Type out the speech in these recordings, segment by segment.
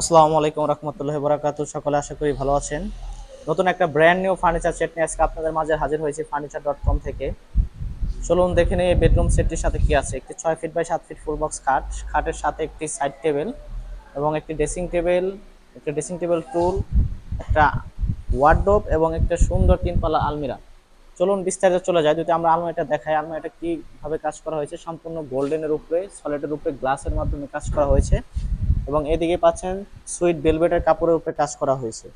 আসসালামু আলাইকুম রহমতুল্লাহ বরাকাত সকলে আশা করি ভালো আছেন। নতুন একটা ব্র্যান্ড নিউ ফার্নিচার সেট নিয়ে আজকে আপনাদের মাঝে হাজির হয়েছে ফার্নিচার ডট কম থেকে। চলুন দেখে নিই বেডরুম সেটটির সাথে কি আছে। একটি ছয় ফিট বাই সাত ফিট ফুল বক্স খাট, খাটের সাথে একটি সাইড টেবিল এবং একটি ড্রেসিং টেবিল একটি ড্রেসিং টেবিল টুল একটা ওয়ার্ডরোব এবং একটা সুন্দর তিনপালা আলমিরা। চলুন বিস্তারিত চলে যায় যদি আমরা আলমারিটা দেখাই, আলমারিটা কীভাবে কাজ করা হয়েছে, সম্পূর্ণ গোল্ডেনের উপরে সলিডের উপরে গ্লাসের মাধ্যমে কাজ করা হয়েছে। এবং এদিকে পাচ্ছেন সুইট ভেলভেটের কাপড়ের উপরে কাজ করা হয়েছে।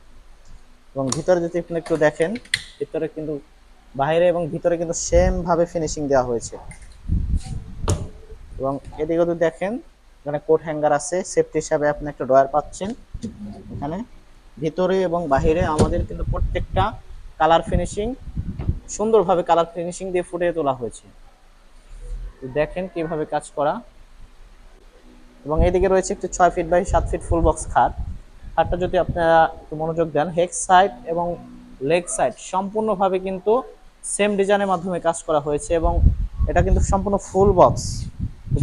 এবং ভিতরে যদি আপনি একটু দেখেন, ভিতরে কিন্তু বাইরে এবং ভিতরে কিন্তু সেম ভাবে ফিনিশিং দেওয়া হয়েছে। এবং এদিকে যদি দেখেন, এখানে কোট হ্যাঙ্গার আছে, সেফটি হিসাবে আপনি একটা ড্রয়ার পাচ্ছেন এখানে। ভিতরে এবং বাইরে আমাদের কিন্তু প্রত্যেকটা কালার ফিনিশিং সুন্দরভাবে কালার ফিনিশিং দিয়ে ফুটিয়ে তোলা হয়েছে। দেখেন কীভাবে কাজ করা এবং এদিকে রয়েছে একটি ছয় ফিট বাই সাত ফিট ফুল বক্স খাট। খাটটা যদি আপনারা একটু মনোযোগ দেন হেক সাইড এবং লেগ সাইড সম্পূর্ণভাবে কিন্তু সেম ডিজাইনের মাধ্যমে কাজ করা হয়েছে এবং এটা কিন্তু সম্পূর্ণ ফুল বক্স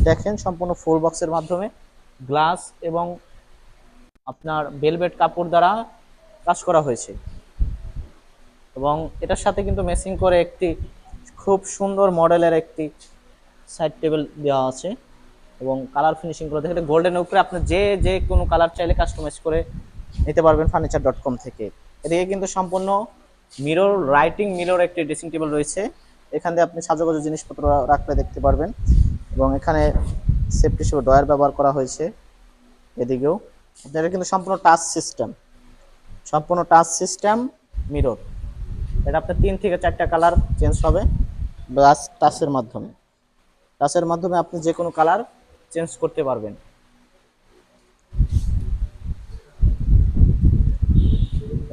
দেখেন, সম্পূর্ণ ফুল বক্সের মাধ্যমে গ্লাস এবং আপনার বেলভেট কাপড় দ্বারা কাজ করা হয়েছে। এবং এটার সাথে কিন্তু মেসিং করে একটি খুব সুন্দর মডেলের একটি সাইড টেবিল দেওয়া আছে। এবং কালার ফিনিশিংগুলো দেখে গোল্ডেন উপরে আপনি যে যে কোনো কালার চাইলে কাস্টমাইজ করে নিতে পারবেন ফার্নিচার ডট কম থেকে। এদিকে কিন্তু সম্পূর্ণ মিরর রাইটিং মিরর একটি ড্রেসিং টেবিল রয়েছে। এখান দিয়ে আপনি সাজগোজ জিনিসপত্র রাখলে দেখতে পারবেন। এবং এখানে সেফটি হিসেবে ডয়ার ব্যবহার করা হয়েছে। এদিকেও এটা কিন্তু সম্পূর্ণ টাচ সিস্টেম সম্পূর্ণ টাচ সিস্টেম মিরর এটা আপনার তিন থেকে চারটা কালার চেঞ্জ হবে। টাচের মাধ্যমে। টাচের মাধ্যমে আপনি যে কোনো কালার চেঞ্জ করতে পারবেন।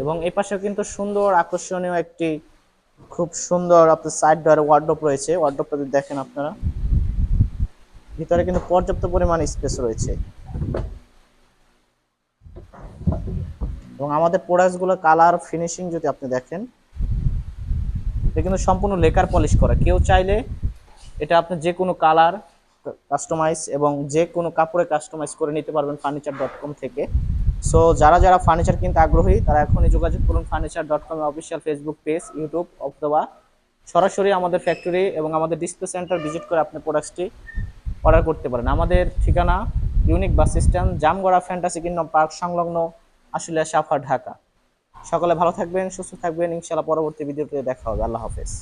এবং এই পাশে কিন্তু সুন্দর আকর্ষণীয় একটি খুব সুন্দর আপনার সাইড ডোর ওয়ার্ডরোব রয়েছে। ওয়ার্ডরোবটা যদি দেখেন আপনারা। ভিতরে কিন্তু পর্যাপ্ত পরিমাণ স্পেস রয়েছে। এবং আমাদের প্রোডাক্টসগুলো কালার ফিনিশিং যদি আপনি দেখেন, এটা কিন্তু সম্পূর্ণ লেকার পলিশ করা। কেউ চাইলে এটা আপনি যে কোনো কালার কাস্টমাইজ এবং যে কোনো কাপড়ে কাস্টমাইজ করে নিতে পারবেন ফার্নিচার ডট কম থেকে। সো যারা যারা ফার্নিচার কিনতে আগ্রহী, তারা এখনই যোগাযোগ করুন furniture dot com official Facebook page YouTube অথবা সরাসরি আমাদের ফ্যাক্টরি এবং আমাদের ডিসপ্লে সেন্টার ভিজিট করে আপনি প্রোডাক্টটি অর্ডার করতে পারেন। আমাদের ঠিকানা unique bus stand Jamgora fantasy kingdom park সংলগ্ন আশুলিয়া সাফা ঢাকা। সকলে ভালো থাকবেন, সুস্থ থাকবেন। ইনশাআল্লাহ পরবর্তী ভিডিওতে দেখা হবে। আল্লাহ হাফেজ।